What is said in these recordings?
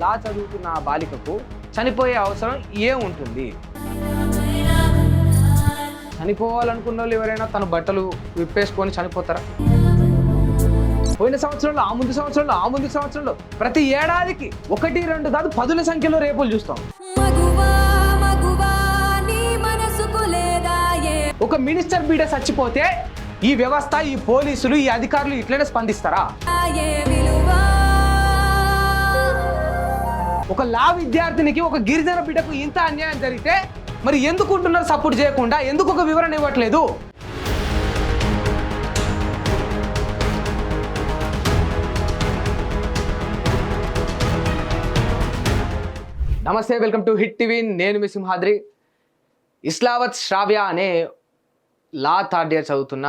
లా చదువుతున్న ఆ బాలికకు చనిపోయే అవసరం ఏ ఉంటుంది? చనిపోవాలనుకున్న వాళ్ళు ఎవరైనా తన బట్టలు విప్పేసుకొని చనిపోతారా? పోయిన సంవత్సరంలో ఆ ముందు సంవత్సరంలో ఆ ముందు సంవత్సరంలో ప్రతి ఏడాదికి ఒకటి రెండు కాదు పదుల సంఖ్యలో రేపులు చూస్తాం. ఒక మినిస్టర్ బీడ చచ్చిపోతే ఈ వ్యవస్థ ఈ పోలీసులు ఈ అధికారులు ఇట్లనే స్పందిస్తారా? ఒక లా విద్యార్థినికి ఒక గిరిజన బిడ్డకు ఇంత అన్యాయం జరిగితే మరి ఎందుకుంటున్నారు సపోర్ట్ చేయకుండా? ఎందుకు ఒక వివరణ ఇవ్వట్లేదు? నమస్తే వెల్కమ్ టు హిట్ టీవీ. నేను మీ సింహాద్రి. ఇస్లావత్ శ్రావ్య అనే లా థర్డ్ ఇయర్ చదువుతున్న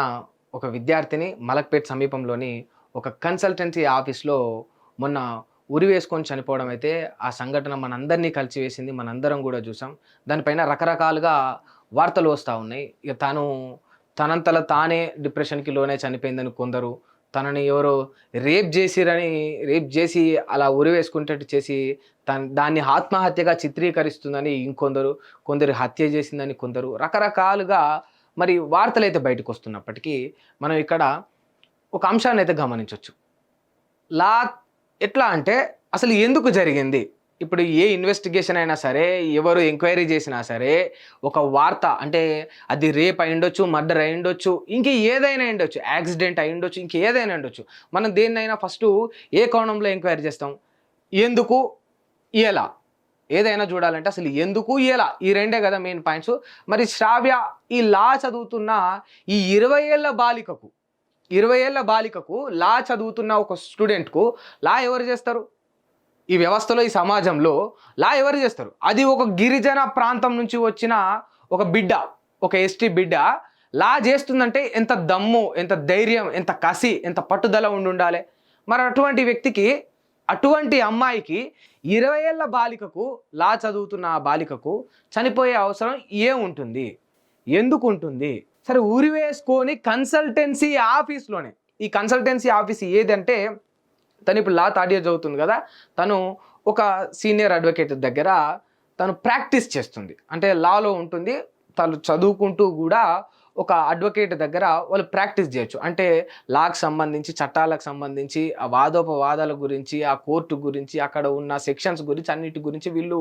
ఒక విద్యార్థిని మలక్పేట్ సమీపంలోని ఒక కన్సల్టెన్సీ ఆఫీస్లో మొన్న ఉరి వేసుకొని చనిపోవడం అయితే ఆ సంఘటన మనందరినీ కలిసివేసింది మనందరం కూడా చూసాం. దానిపైన రకరకాలుగా వార్తలు వస్తూ ఉన్నాయి. ఇక తను తనంతల తానే డిప్రెషన్కి లోనే చనిపోయిందని కొందరు తనని ఎవరో రేప్ చేసిరని రేప్ చేసి అలా ఉరి వేసుకుంటట్టు చేసి తన దాన్ని ఆత్మహత్యగా చిత్రీకరిస్తుందని ఇంకొందరు కొందరు హత్య చేసిందని కొందరు రకరకాలుగా మరి వార్తలు అయితే బయటకు వస్తున్నప్పటికీ మనం ఇక్కడ ఒక అంశాన్ని అయితే గమనించవచ్చు లా ఎట్లా అంటే అసలు ఎందుకు జరిగింది? ఇప్పుడు ఏ ఇన్వెస్టిగేషన్ అయినా సరే ఎవరు ఎంక్వైరీ చేసినా సరే ఒక వార్త అంటే అది రేప్ అయి ఉండొచ్చు మర్డర్ అయి ఉండొచ్చు ఇంక ఏదైనా ఉండొచ్చు యాక్సిడెంట్ అయి ఉండొచ్చు ఇంక ఏదైనా ఉండొచ్చు మనం దేన్నైనా ఫస్ట్ ఏ కోణంలో ఎంక్వైరీ చేస్తాం? ఎందుకు ఎలా ఏదైనా చూడాలంటే అసలు ఎందుకు ఎలా ఈ రెండే కదా మెయిన్ పాయింట్స్ మరి శ్రావ్య ఈ లా చదువుతున్న ఈ ఇరవై ఏళ్ళ బాలికకు ఇరవై ఏళ్ళ బాలికకు లా చదువుతున్న ఒక స్టూడెంట్కు లా ఎవరు చేస్తారు? ఈ వ్యవస్థలో ఈ సమాజంలో లా ఎవరు చేస్తారు? అది ఒక గిరిజన ప్రాంతం నుంచి వచ్చిన ఒక బిడ్డ ఒక ఎస్టీ బిడ్డ లా చేస్తుందంటే ఎంత దమ్ము ఎంత ధైర్యం ఎంత కసి ఎంత పట్టుదల ఉండి ఉండాలి. మరి అటువంటి వ్యక్తికి అటువంటి అమ్మాయికి ఇరవై ఏళ్ళ బాలికకు లా చదువుతున్న ఆ బాలికకు చనిపోయే అవసరం ఏ ఉంటుంది ఎందుకు ఉంటుంది? సరే ఊరి వేసుకొని కన్సల్టెన్సీ ఆఫీస్లోనే. ఈ కన్సల్టెన్సీ ఆఫీస్ ఏదంటే తను ఇప్పుడు లా థర్డ్ ఇయర్ చదువుతుంది కదా తను ఒక సీనియర్ అడ్వకేట్ దగ్గర తను ప్రాక్టీస్ చేస్తుంది. అంటే లాలో ఉంటుంది తను చదువుకుంటూ కూడా ఒక అడ్వకేట్ దగ్గర వాళ్ళు ప్రాక్టీస్ చేయొచ్చు. అంటే లాకు సంబంధించి చట్టాలకు సంబంధించి ఆ వాదోపవాదాల గురించి ఆ కోర్టు గురించి అక్కడ ఉన్న సెక్షన్స్ గురించి అన్నిటి గురించి వీళ్ళు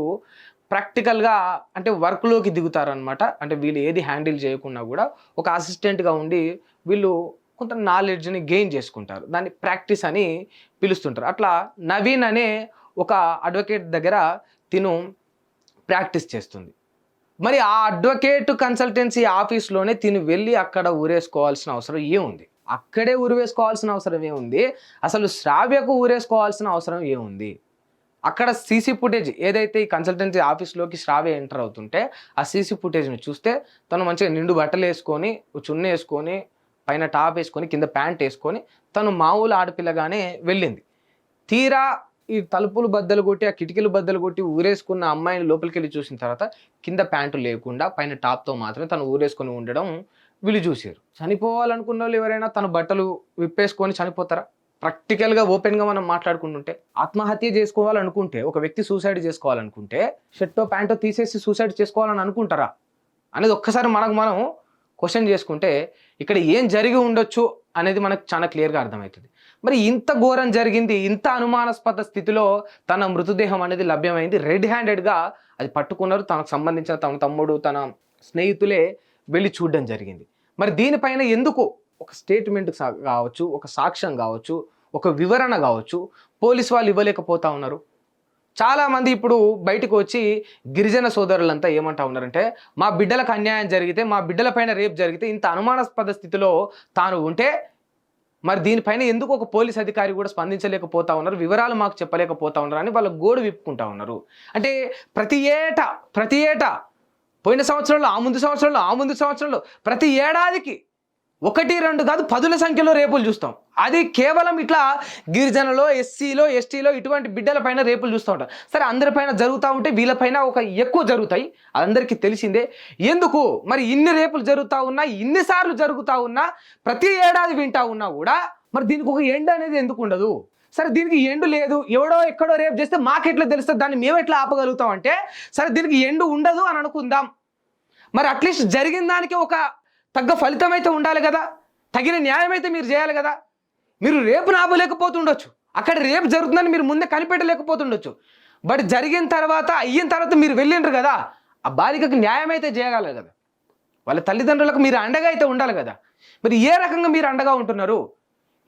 ప్రాక్టికల్గా అంటే వర్క్లోకి దిగుతారనమాట అంటే వీళ్ళు ఏది హ్యాండిల్ చేయకుండా కూడా ఒక అసిస్టెంట్గా ఉండి వీళ్ళు కొంత నాలెడ్జ్ని గెయిన్ చేసుకుంటారు. దాన్ని ప్రాక్టీస్ అని పిలుస్తుంటారు. అట్లా నవీన్ అనే ఒక అడ్వకేట్ దగ్గర తిను ప్రాక్టీస్ చేస్తుంది. మరి ఆ అడ్వకేట్ కన్సల్టెన్సీ ఆఫీస్లోనే తిను వెళ్ళి అక్కడ ఊరేసుకోవాల్సిన అవసరం ఏముంది? అక్కడే ఊరేసుకోవాల్సిన అవసరం ఏముంది? అసలు శ్రావ్యకు ఊరేసుకోవాల్సిన అవసరం ఏముంది? అక్కడ సీసీ ఫుటేజ్ ఏదైతే ఈ కన్సల్టెన్సీ ఆఫీస్లోకి శ్రావ్య ఎంటర్ అవుతుంటే ఆ సీసీ ఫుటేజ్ని చూస్తే తను మంచిగా నిండు బట్టలు వేసుకొని ఓ వేసుకొని పైన టాప్ వేసుకొని కింద ప్యాంట్ వేసుకొని తను మామూలు ఆడపిల్లగానే వెళ్ళింది. తీరా ఈ తలుపులు బద్దలు కొట్టి ఆ కిటికీలు బద్దలు కొట్టి ఊరేసుకున్న అమ్మాయిని లోపలికి వెళ్ళి చూసిన తర్వాత కింద ప్యాంటు లేకుండా పైన టాప్తో మాత్రమే తను ఊరేసుకొని ఉండడం వీళ్ళు చూసారు చనిపోవాలనుకున్న వాళ్ళు ఎవరైనా తన బట్టలు విప్పేసుకొని చనిపోతారా? ప్రాక్టికల్గా ఓపెన్గా మనం మాట్లాడుకుంటుంటే ఆత్మహత్య చేసుకోవాలనుకుంటే ఒక వ్యక్తి సూసైడ్ చేసుకోవాలనుకుంటే షర్టో ప్యాంటో తీసేసి సూసైడ్ చేసుకోవాలని అనుకుంటారా? అనేది ఒక్కసారి మనకు మనం క్వశ్చన్ చేసుకుంటే ఇక్కడ ఏం జరిగి ఉండొచ్చు అనేది మనకు చాలా క్లియర్గా అర్థమవుతుంది. మరి ఇంత ఘోరం జరిగింది ఇంత అనుమానాస్పద స్థితిలో తన మృతదేహం అనేది లభ్యమైంది రెడ్ హ్యాండెడ్గా అది పట్టుకున్నారు తనకు సంబంధించిన తన తమ్ముడు తన స్నేహితులే వెళ్ళి చూడడం జరిగింది. మరి దీనిపైన ఎందుకు ఒక స్టేట్మెంట్ కావచ్చు ఒక సాక్ష్యం కావచ్చు ఒక వివరణ కావచ్చు పోలీస్ వాళ్ళు ఇవ్వలేకపోతా ఉన్నారు. చాలామంది ఇప్పుడు బయటకు వచ్చి గిరిజన సోదరులంతా ఏమంటా ఉన్నారంటే మా బిడ్డలకు అన్యాయం జరిగితే మా బిడ్డలపైన రేపు జరిగితే ఇంత అనుమానాస్పద స్థితిలో తాను ఉంటే మరి దీనిపైన ఎందుకు ఒక పోలీస్ అధికారి కూడా స్పందించలేకపోతా ఉన్నారు వివరాలు మాకు చెప్పలేకపోతా ఉన్నారు అని వాళ్ళు గోడు విప్పుకుంటా ఉన్నారు. అంటే ప్రతి ఏటా ప్రతి ఏటా పోయిన సంవత్సరంలో ఆ ముందు సంవత్సరంలో ఆ ముందు సంవత్సరంలో ప్రతి ఏడాదికి ఒకటి రెండు కాదు పదుల సంఖ్యలో రేపులు చూస్తాం. అది కేవలం ఇట్లా గిరిజనలో ఎస్సీలో ఎస్టీలో ఇటువంటి బిడ్డల పైన రేపులు చూస్తూ ఉంటాం సరే అందరిపైన జరుగుతూ ఉంటే వీళ్ళపైన ఒక ఎక్కువ జరుగుతాయి. అందరికీ తెలిసిందే. ఎందుకు? మరి ఇన్ని రేపులు జరుగుతూ ఉన్నా ఇన్నిసార్లు జరుగుతూ ఉన్నా ప్రతి ఏడాది వింటా ఉన్నా కూడా మరి దీనికి ఒక ఎండ్ అనేది ఎందుకు ఉండదు? సరే దీనికి ఎండు లేదు. ఎవడో ఎక్కడో రేపు చేస్తే మాకెట్లా తెలుస్తుంది? దాన్ని మేము ఎట్లా ఆపగలుగుతాం అంటే సరే దీనికి ఎండు ఉండదు అని అనుకుందాం. మరి అట్లీస్ట్ జరిగిన దానికి ఒక తగ్గ ఫలితం అయితే ఉండాలి కదా. తగిన న్యాయం అయితే మీరు చేయాలి కదా. మీరు రేపు నాపలేకపోతుండొచ్చు. అక్కడ రేపు జరుగుతుందని మీరు ముందే కనిపెట్టలేకపోతుండొచ్చు. బట్ జరిగిన తర్వాత అయిన తర్వాత మీరు వెళ్ళిండ్రు కదా. ఆ బాలికకు న్యాయం అయితే చేయగలరు కదా. వాళ్ళ తల్లిదండ్రులకు మీరు అండగా అయితే ఉండాలి కదా. మరి ఏ రకంగా మీరు అండగా ఉంటున్నారు?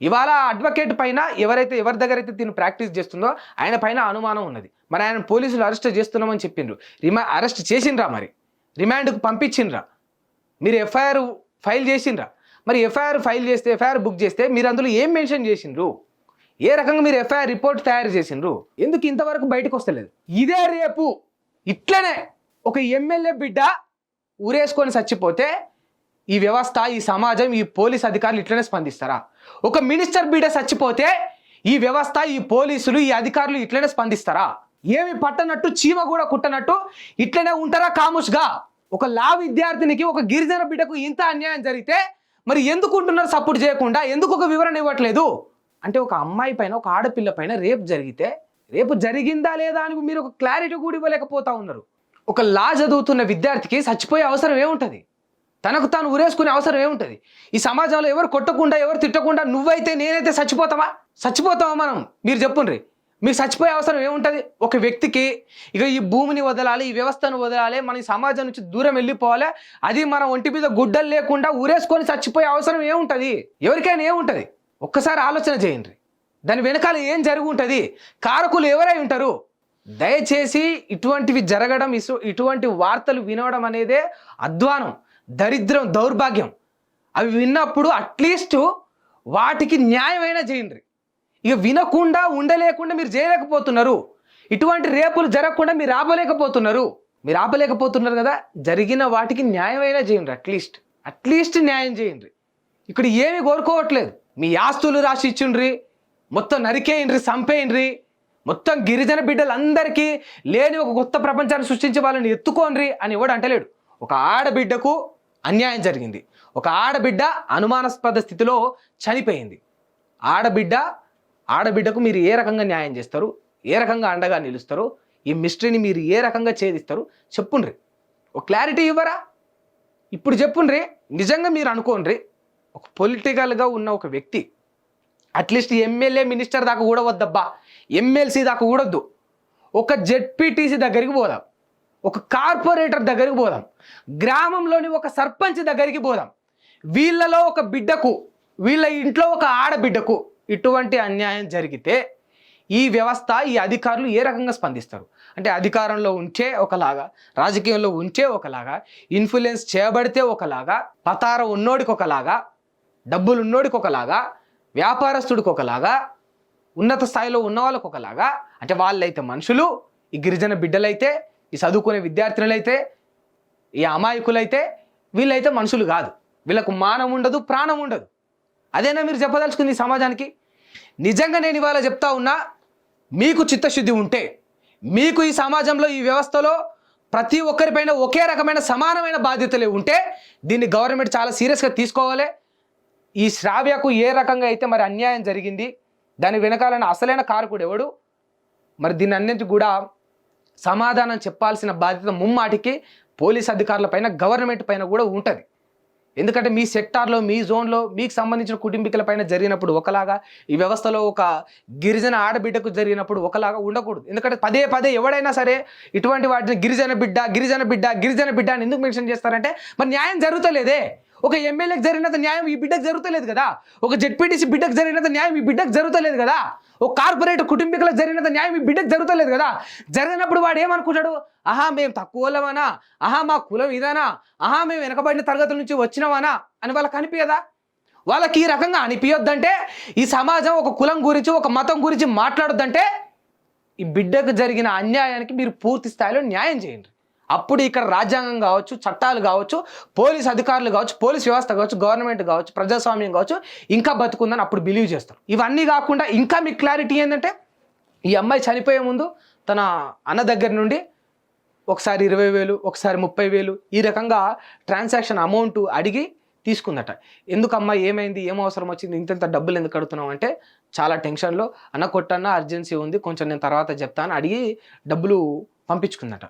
ఇవాళ అడ్వకేట్ పైన ఎవరైతే ఎవరి దగ్గర అయితే దీన్ని ప్రాక్టీస్ చేస్తుందో ఆయన పైన అనుమానం ఉన్నది. మరి ఆయన పోలీసులు అరెస్ట్ చేస్తున్నామని చెప్పిండ్రు. రిమా అరెస్ట్ చేసిండ్రా మరి. రిమాండ్కు పంపించిండ్రా. మీరు ఎఫ్ఐఆర్ ఫైల్ చేసిండ్రా. మరి ఎఫ్ఐఆర్ ఫైల్ చేస్తే ఎఫ్ఐఆర్ బుక్ చేస్తే మీరు అందులో ఏం మెన్షన్ చేసిండ్రు? ఏ రకంగా మీరు ఎఫ్ఐఆర్ రిపోర్ట్ తయారు చేసిండ్రు? ఎందుకు ఇంతవరకు బయటకు వస్తలేదు? ఇదే రేపు ఇట్లనే ఒక ఎమ్మెల్యే బిడ్డ ఊరేసుకొని చచ్చిపోతే ఈ వ్యవస్థ ఈ సమాజం ఈ పోలీస్ అధికారులు ఇట్లనే స్పందిస్తారా? ఒక మినిస్టర్ బిడ్డ చచ్చిపోతే ఈ వ్యవస్థ ఈ పోలీసులు ఈ అధికారులు ఇట్లనే స్పందిస్తారా? ఏమి పట్టనట్టు చీమ కూడా కుట్టనట్టు ఇట్లనే ఉంటారా కాముష్గా? ఒక లా విద్యార్థినికి ఒక గిరిజన బిడ్డకు ఇంత అన్యాయం జరిగితే మరి ఎందుకు ఉంటున్నారు సపోర్ట్ చేయకుండా? ఎందుకు ఒక వివరణ ఇవ్వట్లేదు? అంటే ఒక అమ్మాయి పైన ఒక ఆడపిల్ల పైన రేపు జరిగితే రేపు జరిగిందా లేదా అని మీరు ఒక క్లారిటీ కూడా ఇవ్వలేకపోతా ఉన్నారు. ఒక లా చదువుతున్న విద్యార్థికి చచ్చిపోయే అవసరం ఏముంటుంది? తనకు తాను ఉరేసుకునే అవసరం ఏముంటుంది? ఈ సమాజంలో ఎవరు కొట్టకుండా ఎవరు తిట్టకుండా నువ్వైతే నేనైతే చచ్చిపోతావా? చచ్చిపోతావా మనం? మీరు చెప్పుండ్రి. మీకు చచ్చిపోయే అవసరం ఏముంటుంది? ఒక వ్యక్తికి ఇక ఈ భూమిని వదలాలి ఈ వ్యవస్థను వదలాలి మన ఈ సమాజం నుంచి దూరం వెళ్ళిపోవాలి అది మన ఒంటి మీద గుడ్డలు లేకుండా ఊరేసుకొని చచ్చిపోయే అవసరం ఏముంటుంది? ఎవరికైనా ఏముంటుంది? ఒక్కసారి ఆలోచన చేయండి. దాని వెనకాల ఏం జరిగి ఉంటుంది కారకులు ఎవరై ఉంటారు? దయచేసి ఇటువంటివి జరగడం ఇసు ఇటువంటి వార్తలు వినవడం అనేదే అధ్వానం దరిద్రం దౌర్భాగ్యం. అవి విన్నప్పుడు అట్లీస్ట్ వాటికి న్యాయమైన చేయండి. ఇక వినకుండా ఉండలేకుండా మీరు చేయలేకపోతున్నారు. ఇటువంటి రేపులు జరగకుండా మీరు ఆపలేకపోతున్నారు. మీరు ఆపలేకపోతున్నారు కదా జరిగిన వాటికి న్యాయమైనా చేయండి అట్లీస్ట్ అట్లీస్ట్ న్యాయం చేయండి. ఇక్కడ ఏమి కోరుకోవట్లేదు. మీ ఆస్తులు రాసి ఇచ్చిండ్రి మొత్తం నరికేయండ్రి చంపేయండ్రి మొత్తం గిరిజన బిడ్డలందరికీ లేని ఒక కొత్త ప్రపంచాన్ని సృష్టించే వాళ్ళని ఎత్తుకోండ్రి అని ఎవడు అంటలేడు. ఒక ఆడబిడ్డకు అన్యాయం జరిగింది. ఒక ఆడబిడ్డ అనుమానాస్పద స్థితిలో చనిపోయింది. ఆడబిడ్డ ఆడబిడ్డకు మీరు ఏ రకంగా న్యాయం చేస్తారు? ఏ రకంగా అండగా నిలుస్తారు? ఈ మిస్టరీని మీరు ఏ రకంగా ఛేదిస్తారు? చెప్పుండ్రి. ఒక క్లారిటీ ఇవ్వరా? ఇప్పుడు చెప్పుండ్రి. నిజంగా మీరు అనుకోండి ఒక పొలిటికల్గా ఉన్న ఒక వ్యక్తి అట్లీస్ట్ ఎమ్మెల్యే మినిస్టర్ దాకా కూడా వద్దబ్బా. ఎమ్మెల్సీ దాకా కూడా వద్దు. ఒక జెడ్పీటీసీ దగ్గరికి పోదాం. ఒక కార్పొరేటర్ దగ్గరికి పోదాం. గ్రామంలోని ఒక సర్పంచ్ దగ్గరికి పోదాం. వీళ్ళలో ఒక బిడ్డకు వీళ్ళ ఇంట్లో ఒక ఆడబిడ్డకు ఇటువంటి అన్యాయం జరిగితే ఈ వ్యవస్థ ఈ అధికారులు ఏ రకంగా స్పందిస్తారు? అంటే అధికారంలో ఉంటే ఒకలాగా రాజకీయంలో ఉంటే ఒకలాగా ఇన్ఫ్లుయెన్స్ చేయబడితే ఒకలాగా పతార ఉన్నోడికి ఒకలాగా డబ్బులు ఉన్నోడికి ఒకలాగా వ్యాపారస్తుడికి ఒకలాగా ఉన్నత స్థాయిలో ఉన్న వాళ్ళకి ఒకలాగా అంటే వాళ్ళైతే మనుషులు ఈ గిరిజన బిడ్డలైతే ఈ చదువుకునే విద్యార్థినులైతే ఈ అమాయకులైతే వీళ్ళైతే మనుషులు కాదు. వీళ్ళకు మానం ఉండదు ప్రాణం ఉండదు అదేనా మీరు చెప్పదలుచుకుంది సమాజానికి? నిజంగా నేను ఇవాళ చెప్తా ఉన్నా మీకు చిత్తశుద్ధి ఉంటే మీకు ఈ సమాజంలో ఈ వ్యవస్థలో ప్రతి ఒక్కరిపైన ఒకే రకమైన సమానమైన బాధ్యతలే ఉంటే దీన్ని గవర్నమెంట్ చాలా సీరియస్గా తీసుకోవాలి. ఈ శ్రావ్యకు ఏ రకంగా అయితే మరి అన్యాయం జరిగింది దాని వెనకాలన్న అసలైన కారకుడు ఎవడు? మరి దీన్ని అన్నింటి కూడా సమాధానం చెప్పాల్సిన బాధ్యత ముమ్మాటికి పోలీస్ అధికారుల పైన గవర్నమెంట్ పైన కూడా ఉంటుంది. ఎందుకంటే మీ సెక్టార్లో మీ జోన్లో మీకు సంబంధించిన కుటుంబీకుల పైన జరిగినప్పుడు ఒకలాగా ఈ వ్యవస్థలో ఒక గిరిజన ఆడబిడ్డకు జరిగినప్పుడు ఒకలాగా ఉండకూడదు. ఎందుకంటే పదే పదే ఎవడైనా సరే ఇటువంటి వాటిని గిరిజన బిడ్డ గిరిజన బిడ్డ గిరిజన బిడ్డ అని ఎందుకు మెన్షన్ చేస్తారంటే మరి న్యాయం జరుగుతలేదే. ఒక ఎమ్మెల్యేకి జరిగినంత న్యాయం ఈ బిడ్డకు జరుగుతలేదు కదా. ఒక జెడ్పీటీసీ బిడ్డకు జరిగినంత న్యాయం ఈ బిడ్డకు జరుగుతలేదు కదా. ఒక కార్పొరేట్ కుటుంబీకులకు జరిగినంత న్యాయం ఈ బిడ్డకు జరుగుతలేదు కదా. జరిగినప్పుడు వాడు ఏమనుకుంటాడు? ఆహా మేము తక్కువ ఆహా మా కులం ఇదానా? ఆహా మేము వెనకబడిన తరగతుల నుంచి వచ్చినామనా అని వాళ్ళకి అనిపించదా వాళ్ళకి ఈ రకంగా అనిపించొద్దంటే ఈ సమాజం ఒక కులం గురించి ఒక మతం గురించి మాట్లాడొద్దంటే ఈ బిడ్డకు జరిగిన అన్యాయానికి మీరు పూర్తి స్థాయిలో న్యాయం చేయండి. అప్పుడు ఇక్కడ రాజ్యాంగం కావచ్చు చట్టాలు కావచ్చు పోలీస్ అధికారులు కావచ్చు పోలీస్ వ్యవస్థ కావచ్చు గవర్నమెంట్ కావచ్చు ప్రజాస్వామ్యం కావచ్చు ఇంకా బతుకుందని అప్పుడు బిలీవ్ చేస్తారు. ఇవన్నీ కాకుండా ఇంకా మీకు క్లారిటీ ఏంటంటే ఈ అమ్మాయి చనిపోయే ముందు తన అన్న దగ్గర నుండి ఒకసారి ఇరవై వేలు ఒకసారి ముప్పై వేలు ఈ రకంగా ట్రాన్సాక్షన్ అమౌంట్ అడిగి తీసుకుందట. ఎందుకమ్మా ఏమైంది ఏం అవసరం వచ్చింది ఇంత డబ్బులు ఎందుకు కడుతున్నావు అంటే చాలా టెన్షన్లో అన్న కొట్టన్న అర్జెన్సీ ఉంది కొంచెం నేను తర్వాత చెప్తాను అడిగి డబ్బులు పంపించుకుందట.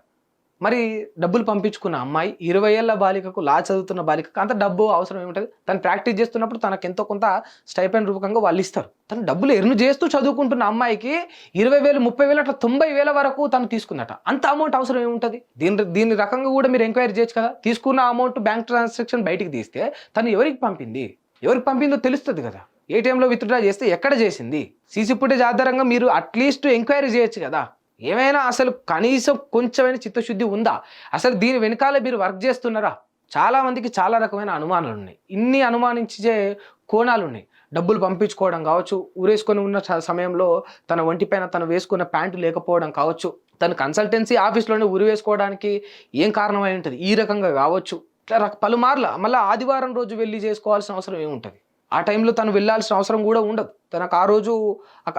మరి డబ్బులు పంపించుకున్న అమ్మాయి ఇరవై ఏళ్ళ బాలికకు లా చదువుతున్న బాలికకు అంత డబ్బు అవసరం ఏముంటుంది? తను ప్రాక్టీస్ చేస్తున్నప్పుడు తనకు ఎంతో కొంత స్టైపెండ్ రూపకంగా వాళ్ళు ఇస్తారు. తను డబ్బులు ఎర్ను చేస్తూ చదువుకుంటున్న అమ్మాయికి ఇరవై వేలు ముప్పై వేలు అట్లా తొంభై వేల వరకు తను తీసుకుందట. అంత అమౌంట్ అవసరం ఏముంటుంది? దీని దీని రకంగా కూడా మీరు ఎంక్వైరీ చేయొచ్చు కదా? తీసుకున్న అమౌంట్ బ్యాంక్ ట్రాన్సాక్షన్ బయటికి తీస్తే తను ఎవరికి పంపింది? ఎవరికి పంపిందో తెలుస్తుంది కదా. ఏటీఎంలో విత్డ్రా చేస్తే ఎక్కడ చేసింది? సీసీ ఫుటేజ్ ఆధారంగా మీరు అట్లీస్ట్ ఎంక్వైరీ చేయొచ్చు కదా. ఏమైనా అసలు కనీసం కొంచెమైనా చిత్తశుద్ధి ఉందా? అసలు దీని వెనకాల మీరు వర్క్ చేస్తున్నారా? చాలామందికి చాలా రకమైన అనుమానాలు ఉన్నాయి. ఇన్ని అనుమానించే కోణాలు ఉన్నాయి. డబ్బులు పంపించుకోవడం కావచ్చు ఊరేసుకొని ఉన్న సమయంలో తన ఒంటిపైన తను వేసుకున్న ప్యాంటు లేకపోవడం కావచ్చు తన కన్సల్టెన్సీ ఆఫీస్లోనే ఉరి వేసుకోవడానికి ఏం కారణమై ఉంటుంది? ఈ రకంగా కావచ్చు. ఇట్లా పలుమార్ల మళ్ళీ ఆదివారం రోజు వెళ్ళి చేసుకోవాల్సిన అవసరం ఏముంటుంది? ఆ టైంలో తను వెళ్ళాల్సిన అవసరం కూడా ఉండదు. తనకు ఆ రోజు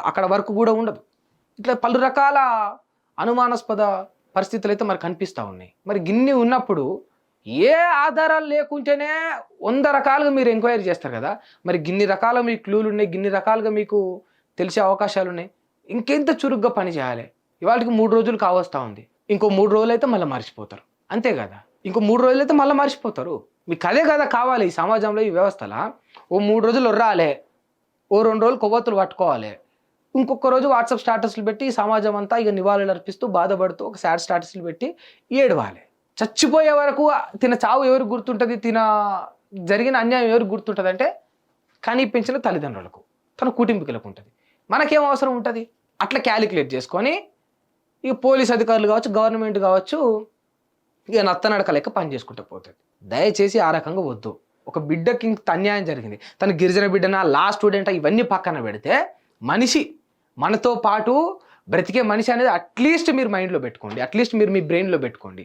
అక్కడ వర్క్ కూడా ఉండదు. ఇట్లా పలు రకాల అనుమానాస్పద పరిస్థితులు అయితే మరి కనిపిస్తూ ఉన్నాయి. మరి గిన్ని ఉన్నప్పుడు ఏ ఆధారాలు లేకుంటేనే వంద రకాలుగా మీరు ఎంక్వైరీ చేస్తారు కదా? మరి గిన్ని రకాల మీకు క్లూలు ఉన్నాయి గిన్ని రకాలుగా మీకు తెలిసే అవకాశాలు ఉన్నాయి. ఇంకెంత చురుగ్గా పని చేయాలి? ఇవాళకి మూడు రోజులు కావస్తూ ఉంది. ఇంకో మూడు రోజులు అయితే మళ్ళీ మర్చిపోతారు. అంతే కదా? ఇంకో మూడు రోజులు అయితే మళ్ళీ మర్చిపోతారు. మీకు అదే కదా కావాలి ఈ సమాజంలో ఈ వ్యవస్థలో? ఓ మూడు రోజులు రాలే ఓ రెండు రోజులు కొవ్వొత్తులు పట్టుకోవాలి. ఇంకొక రోజు వాట్సాప్ స్టాటస్లు పెట్టి ఈ సమాజం అంతా ఇక నివాళులు అర్పిస్తూ బాధపడుతూ ఒక సాడ్ స్టాటస్లు పెట్టి ఏడవాలి. చచ్చిపోయే వరకు తిన చావు ఎవరికి గుర్తుంటుంది? తిన జరిగిన అన్యాయం ఎవరికి గుర్తుంటుంది అంటే కనిపించిన తల్లిదండ్రులకు తన కుటుంబీకులకు ఉంటుంది. మనకేం అవసరం ఉంటుంది? అట్లా క్యాలిక్యులేట్ చేసుకొని ఇక పోలీస్ అధికారులు కావచ్చు గవర్నమెంట్ కావచ్చు ఇక నత్తనడక లెక్క పని చేసుకుంటూ పోతుంది. దయచేసి ఆ రకంగా వద్దు. ఒక బిడ్డకి ఇంత అన్యాయం జరిగింది. తన గిరిజన బిడ్డన లా స్టూడెంట్? ఇవన్నీ పక్కన పెడితే మనిషి మనతో పాటు బ్రతికే మనిషి అనేది అట్లీస్ట్ మీరు మైండ్లో పెట్టుకోండి. అట్లీస్ట్ మీరు మీ బ్రెయిన్లో పెట్టుకోండి.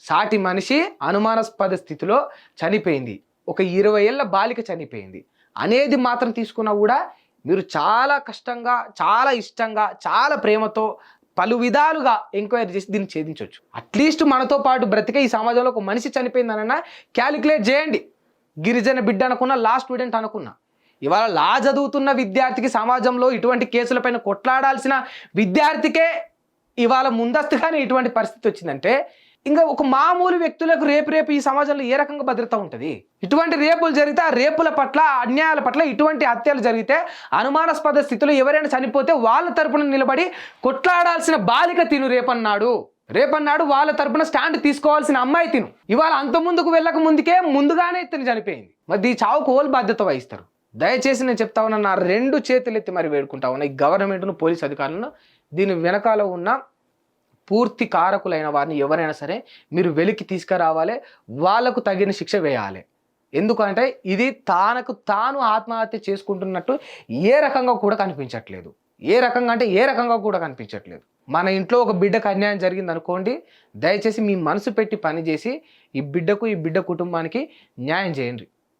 సాటి మనిషి అనుమానాస్పద స్థితిలో చనిపోయింది. ఒక ఇరవై ఏళ్ళ బాలిక చనిపోయింది. అనేది మాత్రం తీసుకున్నా కూడా మీరు చాలా కష్టంగా చాలా ఇష్టంగా చాలా ప్రేమతో పలు విధాలుగా ఎంక్వైరీ చేసి దీన్ని ఛేదించవచ్చు అట్లీస్ట్ మనతో పాటు బ్రతికే ఈ సమాజంలో ఒక మనిషి చనిపోయిందనన్నా క్యాలిక్యులేట్ చేయండి. గిరిజన బిడ్డ అనుకున్నా లా స్టూడెంట్ అనుకున్నా. ఇవాళ లా చదువుతున్న విద్యార్థికి సమాజంలో ఇటువంటి కేసులపైన కొట్లాడాల్సిన విద్యార్థికే ఇవాళ ముందస్తుగానే ఇటువంటి పరిస్థితి వచ్చిందంటే ఇంకా ఒక మామూలు వ్యక్తులకు రేపు రేపు ఈ సమాజంలో ఏ రకంగా భద్రత ఉంటుంది? ఇటువంటి రేపులు జరిగితే ఆ రేపుల పట్ల అన్యాయాల పట్ల ఇటువంటి హత్యలు జరిగితే అనుమానాస్పద స్థితిలో ఎవరైనా చనిపోతే వాళ్ళ తరపున నిలబడి కొట్లాడాల్సిన బాలిక తిను రేపన్నాడు. రేపన్నాడు వాళ్ళ తరపున స్టాండ్ తీసుకోవాల్సిన అమ్మాయి తిను. ఇవాళ అంత ముందుకు వెళ్ళక ముందుకే ముందుగానే తిని చనిపోయింది. మరి ఈ చావుకు ఓలు బాధ్యత వహిస్తారు. దయచేసి నేను చెప్తా ఉన్నా నా రెండు చేతులు ఎత్తి మరి వేడుకుంటా ఉన్నా ఈ గవర్నమెంట్ను పోలీస్ అధికారులను దీని వెనకాల ఉన్న పూర్తి కారకులైన వారిని ఎవరైనా సరే మీరు వెలికి తీసుకురావాలి వాళ్ళకు తగిన శిక్ష వేయాలి. ఎందుకంటే ఇది తానకు తాను ఆత్మహత్య చేసుకుంటున్నట్టు ఏ రకంగా కూడా కనిపించట్లేదు. ఏ రకంగా అంటే ఏ రకంగా కూడా కనిపించట్లేదు. మన ఇంట్లో ఒక బిడ్డకు అన్యాయం జరిగింది అనుకోండి దయచేసి మీ మనసు పెట్టి పనిచేసి ఈ బిడ్డకు ఈ బిడ్డ కుటుంబానికి న్యాయం చేయండి.